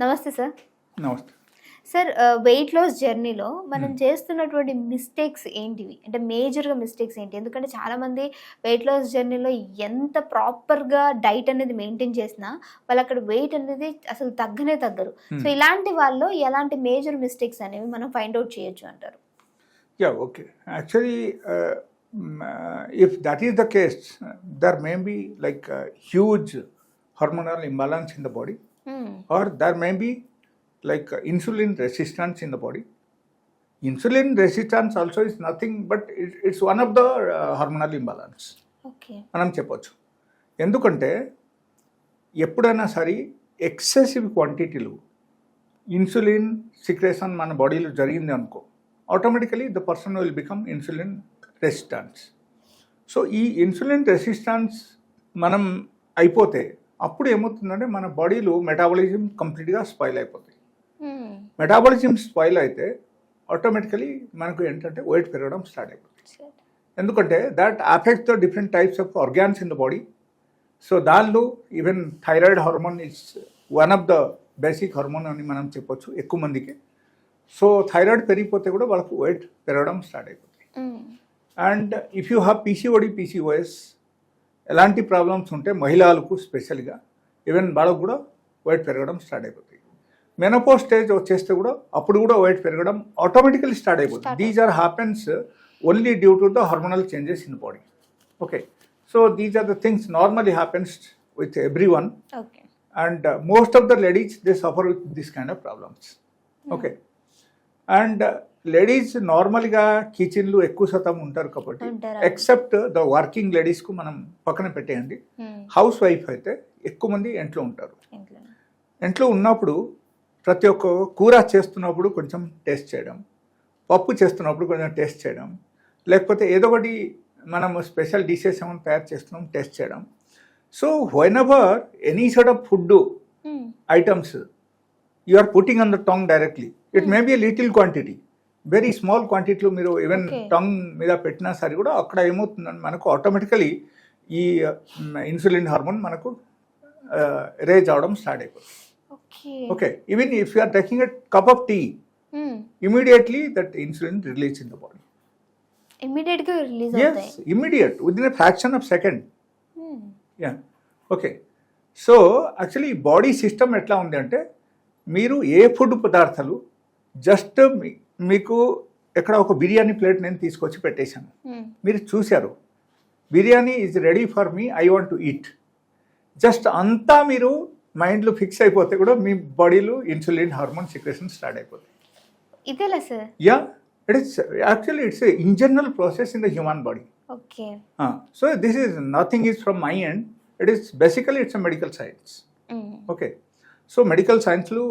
నమస్తే సార్. నమస్తే. Sir weight loss జర్నీలో మనం చేస్తున్నటువంటి మిస్టేక్స్ ఏంటివి? అంటే మేజర్గా మిస్టేక్స్ ఏంటి? ఎందుకంటే చాలామంది వెయిట్ లాస్ జర్నీలో ఎంత ప్రాపర్గా డైట్ అనేది మెయింటైన్ చేసినా వాళ్ళు అక్కడ వెయిట్ అనేది అసలు తగ్గనే తగ్గరు. సో ఇలాంటి వాళ్ళు ఎలాంటి మేజర్ మిస్టేక్స్ అనేవి మనం ఫైండ్ అవుట్ చేయొచ్చు అంటారు? Yeah, okay. Actually, uh, mm, uh, if that is the case, uh, there may be like a huge Hmm. or there may be like uh, insulin resistance in the body. Insulin resistance also is nothing but it, it's one of the uh, hormonal imbalance. Okay మనం చెప్పొచ్చు ఎందుకంటే ఎప్పుడైనా సరే excessive క్వాంటిటీలు insulin secretion మన బాడీలో జరిగింది అనుకో automatically the person will become insulin resistance so ఈ ఇన్సులిన్ రెసిస్టెన్స్ మనం అయిపోతే అప్పుడు ఏమవుతుందంటే మన బాడీలో మెటాబాలిజం కంప్లీట్గా స్పాయిల్ అయిపోతుంది. మెటాబాలిజం స్పాయిల్ అయితే ఆటోమేటికలీ మనకు ఏంటంటే వెయిట్ పెరగడం స్టార్ట్ అయిపోతుంది. ఎందుకంటే that affect the different types of organs in the body so దానిలో even thyroid hormone is one of the basic hormone అని మనం చెప్పొచ్చు ఎక్కువ మందికి. సో థైరాయిడ్ పెరిగిపోతే కూడా వాళ్ళకు వెయిట్ పెరగడం స్టార్ట్ అయిపోతుంది. And if you have PCOD PCOS ఎలాంటి ప్రాబ్లమ్స్ ఉంటే మహిళలకు స్పెషల్గా. ఈవెన్ వాళ్ళకు కూడా వెయిట్ పెరగడం స్టార్ట్ అయిపోతుంది మెనోపో స్టేజ్ వచ్చేస్తే కూడా అప్పుడు కూడా వెయిట్ పెరగడం ఆటోమేటికలీ స్టార్ట్ అయిపోతుంది. These are happens only due to the hormonal changes in body okay so these are the things normally happens with everyone and most of the ladies they suffer with this kind of problems okay and ladies నార్మల్గా కిచెన్లు ఎక్కువ శాతం ఉంటారు కాబట్టి. Except the working లేడీస్కు మనం పక్కన పెట్టేయండి. House wife అయితే ఎక్కువ మంది ఇంట్లో ఉంటారు ఇంట్లో ఉన్నప్పుడు ప్రతి ఒక్క కూర చేస్తున్నప్పుడు కొంచెం టేస్ట్ చేయడం పప్పు చేస్తున్నప్పుడు కొంచెం టేస్ట్ చేయడం లేకపోతే ఏదో ఒకటి మనం స్పెషల్ డిషెస్ ఏమైనా తయారు చేస్తున్నాం టేస్ట్ చేయడం so whenever any side of food. Items you are putting on the tongue directly it may be little quantity very small క్వాంటిటీలో మీరు ఈవెన్. టంగ్ మీద పెట్టినా సరే కూడా అక్కడ ఏమవుతుందంటే మనకు ఆటోమేటికలీ ఈ ఇన్సులిన్ హార్మోన్ మనకు రేజ్ అవడం స్టార్ట్ అయిపోతుంది. Okay even if you are taking a cup of tea. Immediately that insulin release in the body ఇమ్మీడియట్గా రిలీజ్ అవుతాయి. Immediate fraction of second Hmm. Yeah okay so actually body system ఎట్లా ఉంది అంటే మీరు ఏ food పదార్థాలు just మీకు ఎక్కడ ఒక బిర్యానీ ప్లేట్ నేను తీసుకొచ్చి పెట్టేశాను. Hmm. మీరు చూశారు. Biryani is ready for me I want to eat just అంతా మీరు మైండ్లో ఫిక్స్ అయిపోతే కూడా మీ బాడీలో ఇన్సులిన్ హార్మోన్ సిక్రేషన్ స్టార్ట్ అయిపోతుంది. ఇదేలా sir? Yeah it is actually it's in general process in the human body okay. So this is nothing is from my end it is basically it's medical science. Okay so medical సైన్స్లో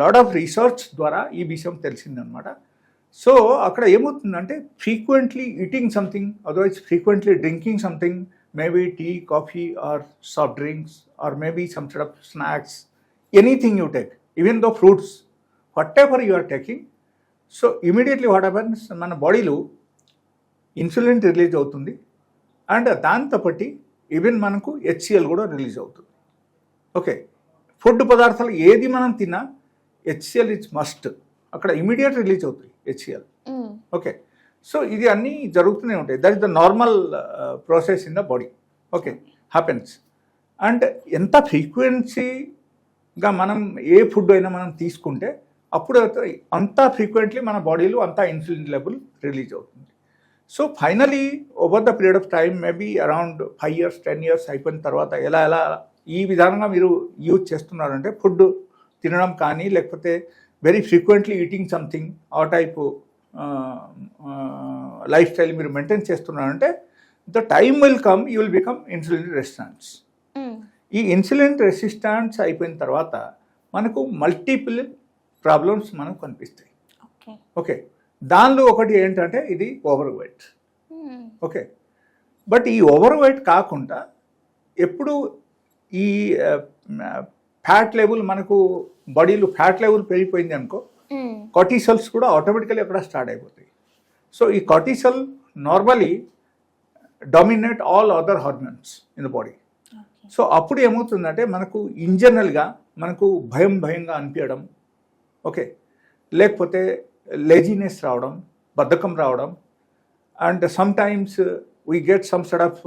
lot of research ద్వారా ఈ విషయం తెలిసిందనమాట so అక్కడ ఏమవుతుందంటే frequently eating something otherwise frequently drinking something maybe tea coffee or soft drinks or maybe some set of snacks anything you take even though fruits whatever you are taking. So immediately what happens మన బాడీలో insulin release అవుతుంది. And దాంతోపాటి even మనకు HCL కూడా release అవుతుంది. Okay. Food పదార్థాలు ఏది మనం తిన్నా హెచ్సిఎల్ ఇట్స్ మస్ట్. అక్కడ ఇమీడియట్ రిలీజ్ అవుతుంది హెచ్సిఎల్. ఓకే. సో ఇది అన్నీ జరుగుతూనే ఉంటాయి. That is the normal process in the body. Okay. Happens. And ఎంత ఫ్రీక్వెన్సీగా మనం ఏ ఫుడ్ అయినా మనం తీసుకుంటే అప్పుడు అంత ఫ్రీక్వెంట్లీ మన బాడీలో అంత ఇన్సులిన్ లెవెల్ రిలీజ్ అవుతుంది. So finally over the period of time maybe around five years ten years అయిపోయిన తర్వాత ఎలా ఎలా ఈ విధానంగా మీరు యూజ్ చేస్తున్నారంటే ఫుడ్ తినడం కానీ లేకపోతే వెరీ ఫ్రీక్వెంట్లీ ఈటింగ్ సంథింగ్ ఆ టైపు లైఫ్ స్టైల్ మీరు మెయింటైన్ చేస్తున్నారంటే the time will come you will become insulin resistance. ఈ ఇన్సులిన్ రెసిస్టెన్స్ అయిపోయిన తర్వాత మనకు మల్టిపుల్ ప్రాబ్లమ్స్ మనకు కనిపిస్తాయి. ఓకే దానిలో ఒకటి ఏంటంటే ఇది ఓవర్ వెయిట్. ఓకే బట్ ఈ ఓవర్ వెయిట్ కాకుండా ఎప్పుడు ఈ ఫ్యాట్ లెవెల్ మనకు బాడీలో ఫ్యాట్ లెవెల్ పెరిగిపోయింది అనుకో. కార్టిసల్స్ కూడా ఆటోమేటికలీ అక్కడ స్టార్ట్ అయిపోతాయి. సో ఈ cortisol normally dominate all other hormones in the body. So అప్పుడు ఏమవుతుందంటే మనకు ఇన్ జనరల్గా మనకు భయం భయంగా అనిపించడం ఓకే. లేకపోతే లేజినెస్ రావడం బద్ధకం రావడం and sometimes we get some sort of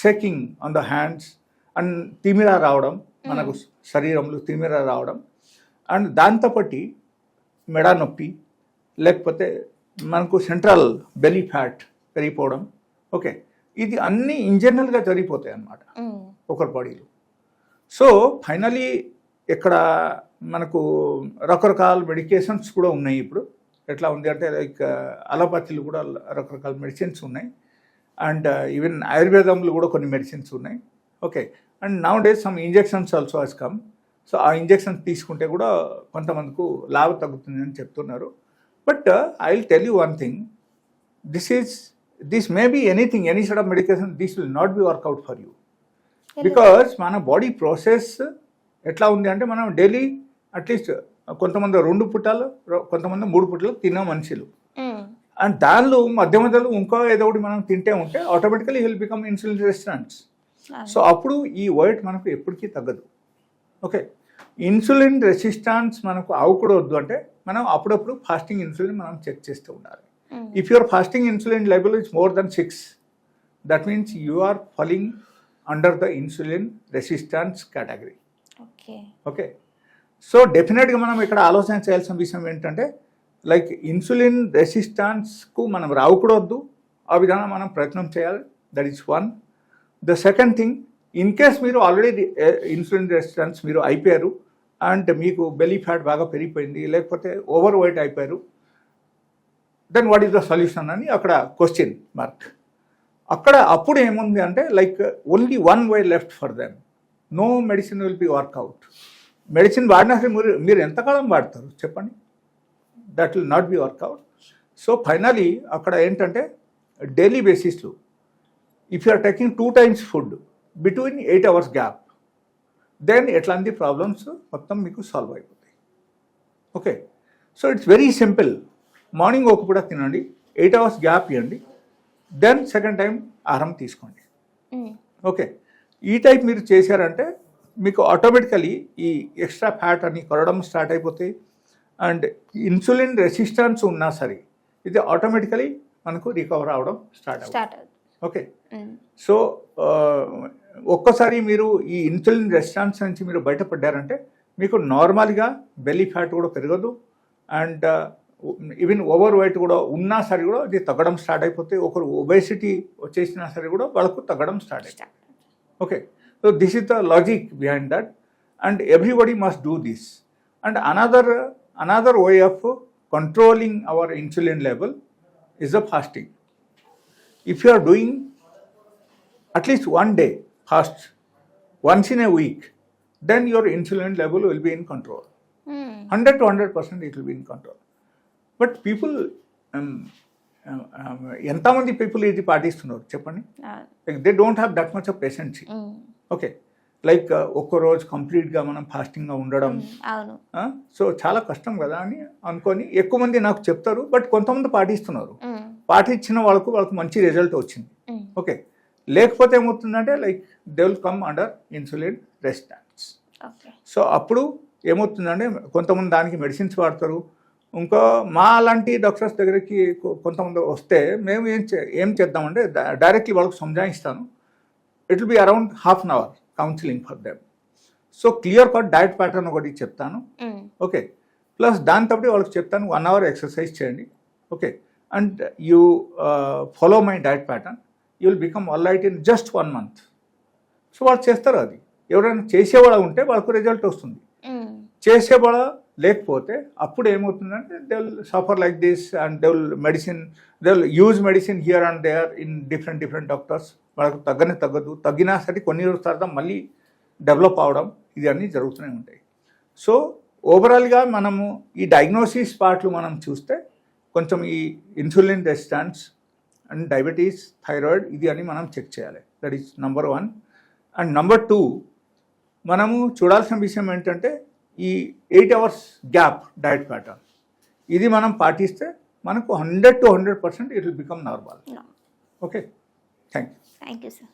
shaking on the hands and తిమిర రావడం మనకు శరీరంలో తిమిర రావడం. అండ్ దాంతోపాటి మెడ నొప్పి లేకపోతే మనకు సెంట్రల్ బెలీ ఫ్యాట్ పెరిగిపోవడం. ఓకే. ఇది అన్నీ ఇంజనరల్గా జరిగిపోతాయి అన్నమాట. ఒకరి బాడీలో. సో ఫైనలీ ఇక్కడ మనకు రకరకాల మెడికేషన్స్ కూడా ఉన్నాయి ఇప్పుడు. ఎట్లా ఉంది అంటే లైక్ అలోపతిలో కూడా రకరకాల మెడిసిన్స్ ఉన్నాయి. అండ్ ఈవెన్ ఆయుర్వేదంలో కూడా కొన్ని మెడిసిన్స్ ఉన్నాయి. Okay and nowadays some injections also has come so ఆ ఇంజెక్షన్స్ తీసుకుంటే కూడా కొంతమందికి లాభ తగ్గుతుంది అని చెప్తున్నారు. But I will tell you one thing this is this may be anything any side of medication this will not be workout for you because మన body process ఎట్లా ఉంది అంటే మనం డైలీ అట్లీస్ట్ కొంతమంది రెండు పుట్టాలు కొంతమంది మూడు పుట్టాలు తిన్న మనుషులు. అండ్ దానిలో మధ్య మధ్యలో ఇంకో ఏదో ఒకటి మనం తింటే ఉంటే automatically will become insulin resistance so అప్పుడు ఈ వైట్ మనకు ఎప్పటికీ తగ్గదు. ఓకే. ఇన్సులిన్ రెసిస్టెన్స్ మనకు అవ్వకూడదు అంటే మనం అప్పుడప్పుడు ఫాస్టింగ్ ఇన్సులిన్ మనం చెక్ చేస్తూ ఉండాలి. if your fasting insulin level is more than 6 that means you are falling under the insulin resistance category. Okay. So డెఫినెట్గా మనం ఇక్కడ ఆలోచన చేయాల్సిన విషయం ఏంటంటే లైక్ ఇన్సులిన్ రెసిస్టాన్స్కు మనం రావకూడదు ఆ విధంగా మనం ప్రయత్నం చేయాలి. That is one the second thing in case మీరు ఆల్రెడీ ఇన్సులిన్ రెసిస్టెన్స్ మీరు అయిపోయారు అండ్ మీకు బెలీ ఫ్యాట్ బాగా పెరిగిపోయింది లేకపోతే ఓవర్ వెయిట్ అయిపోయారు then what is the solution అని అక్కడ క్వశ్చన్ మార్క్ అక్కడ అప్పుడు ఏముంది అంటే like only one way left for them no medicine will be workout medicine వాడినా సరే మీరు మీరు ఎంతకాలం వాడతారు? చెప్పండి. That will not be workout so finally అక్కడ ఏంటంటే డైలీ బేసిస్లో if you are taking two times food between eight hours gap then ఎట్లాంటి ప్రాబ్లమ్స్ మొత్తం మీకు సాల్వ్ అయిపోతాయి. Okay so it's very simple morning ఒక పూట తినండి ఎయిట్ అవర్స్ గ్యాప్ ఇవ్వండి దెన్ సెకండ్ టైం ఆహారం తీసుకోండి. ఓకే ఈ టైప్ మీరు చేశారంటే మీకు ఆటోమేటికలీ ఈ ఎక్స్ట్రా ఫ్యాట్ అని కొరడం స్టార్ట్ అయిపోతాయి. అండ్ ఇన్సులిన్ రెసిస్టెన్స్ ఉన్నా సరే ఇది ఆటోమేటికలీ మనకు రికవర్ అవడం స్టార్ట్ అవుతుంది. ఓకే. Mm. సో uh, ఒక్కసారి మీరు ఈ ఇన్సులిన్ రెస్టారెంట్స్ నుంచి మీరు బయటపడ్డారంటే మీకు నార్మల్గా బెల్లీ ఫ్యాట్ కూడా పెరగదు. And uh, even over weight కూడా ఉన్నా సరే కూడా అది తగ్గడం స్టార్ట్ అయిపోతే ఒకరు ఒబేసిటీ వచ్చేసినా సరే కూడా వాళ్ళకు తగ్గడం స్టార్ట్ అయిపోతుంది. Okay so this is the logic behind that and everybody must do this and another another way of controlling our insulin level is the fasting if you are doing at least one day fast once in a week then your insulin level will be in control hundred to hundred percent it will be in control but people ఎంతమంది people ఇది పాటిస్తున్నారు చెప్పండి? They don't have that much of patients okay like ఒక్క ఒక్కరోజు కంప్లీట్గా మనం ఫాస్టింగ్గా ఉండడం. Hmm, so చాలా కష్టం కదా అని అనుకొని ఎక్కువ మంది నాకు చెప్తారు బట్ కొంతమంది పాటిస్తున్నారు. Hmm. పాటించిన వాళ్ళకు వాళ్ళకి మంచి రిజల్ట్ వచ్చింది. Hmm. ఓకే లేకపోతే ఏమవుతుందంటే like they will come under insulin resistance so అప్పుడు ఏమవుతుందంటే కొంతమంది దానికి మెడిసిన్స్ వాడతారు. ఇంకో మా లాంటి డాక్టర్స్ దగ్గరికి కొంతమంది వస్తే మేము ఏం ఏం చేద్దామంటే డైరెక్ట్లీ వాళ్ళకి సంజాయిస్తాను. It will be around half an hour counselling for them so clear cut diet pattern ఒకటి చెప్తాను. ఓకే ప్లస్ దాంతో వాళ్ళకి చెప్తాను వన్ అవర్ ఎక్సర్సైజ్ చేయండి. Okay and you follow my diet pattern you will become all right in just one month so వాళ్ళు చేస్తారు అది. ఎవరైనా చేసేవాళ్ళ ఉంటే వాళ్ళకు రిజల్ట్ వస్తుంది. మ్మ్. చేసేవాళ్ళ లేకపోతే అప్పుడు ఏమవుతుందంటే they will suffer like this and they will medicine they will use medicine here and there in different different doctors వాళ్ళకు తగ్గనే తగ్గదు. తగ్గినా సరే కొన్ని రోజుల తర్వాత మళ్ళీ డెవలప్ అవడం ఇది అన్నీ జరుగుతూనే ఉంటాయి. సో ఓవరాల్గా మనము ఈ డయాగ్నోసిస్ పార్ట్లు మనం చూస్తే కొంచెం ఈ insulin resistance and diabetes thyroid ఇది అని మనం చెక్ చేయాలి. That is number one and number two మనము చూడాల్సిన విషయం ఏంటంటే ఈ eight hours gap diet pattern ఇది మనం పాటిస్తే మనకు hundred to hundred percent it will become normal. Okay thank you thank you sir